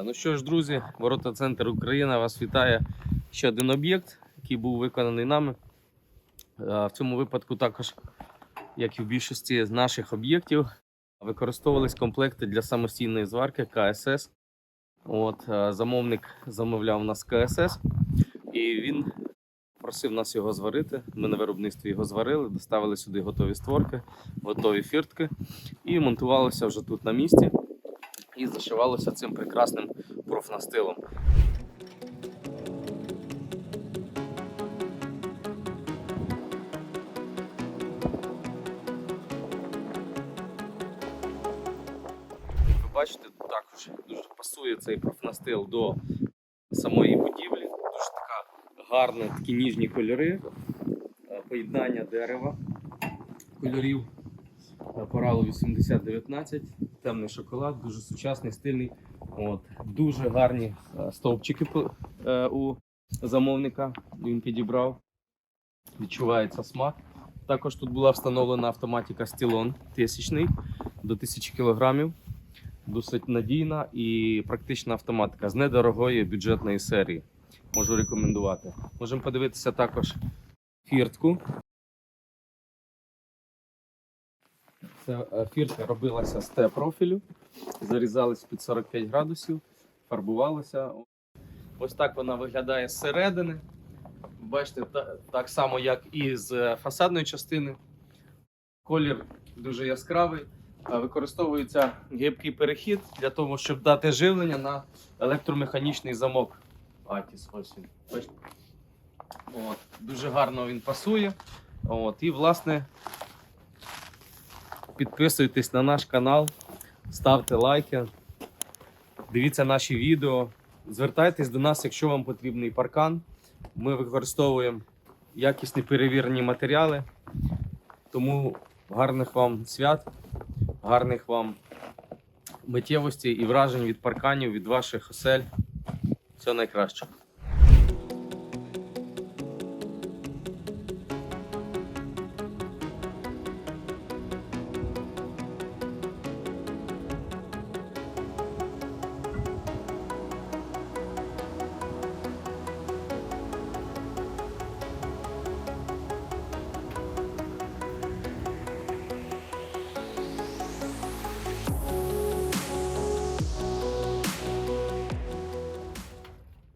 Е, Ну що ж, друзі, Ворота Центр Україна вас вітає ще один об'єкт, який був виконаний нами. Е, В цьому випадку також, як і в більшості з наших об'єктів, використовувались комплекти для самостійної зварки КСС. От, е, замовник замовляв у нас КСС, і він просив нас його зварити. Ми на виробництві його зварили, доставили сюди готові створки, готові фіртки і монтувалося вже тут на місці і зашивалося цим прекрасним профнастилом. Ви бачите, також дуже пасує цей профнастил до самої будівлі. Дуже така гарна, такі ніжні кольори, е, поєднання дерева, кольорів Коралу 8019, темний шоколад, дуже сучасний, стильний. От. Дуже гарні е, стовпчики е, у замовника. Він підібрав. Відчувається смак. Також тут була встановлена автоматика Стілон тисячний до 1000 кг. Досить надійна і практична автоматика з недорогої бюджетної серії. Можу рекомендувати. Можемо подивитися також фіртку. Це фіртка робилася з Т-профілю, зарізалась під 45 градусів, фарбувалася. Ось так вона виглядає зсередини. Бачите, та- так само, як і з е, фасадної частини. Колір дуже яскравий. Використовується гибкий перехід для того, щоб дати живлення на електромеханічний замок. Атіс, ось він. Бачите? От, дуже гарно він пасує. От, і, власне, підписуйтесь на наш канал, ставте лайки, дивіться наші відео. Звертайтесь до нас, якщо вам потрібний паркан. Ми використовуємо якісні перевірені матеріали. Тому гарних вам свят, гарних вам миттєвості і вражень від парканів, від ваших осель. Все найкраще.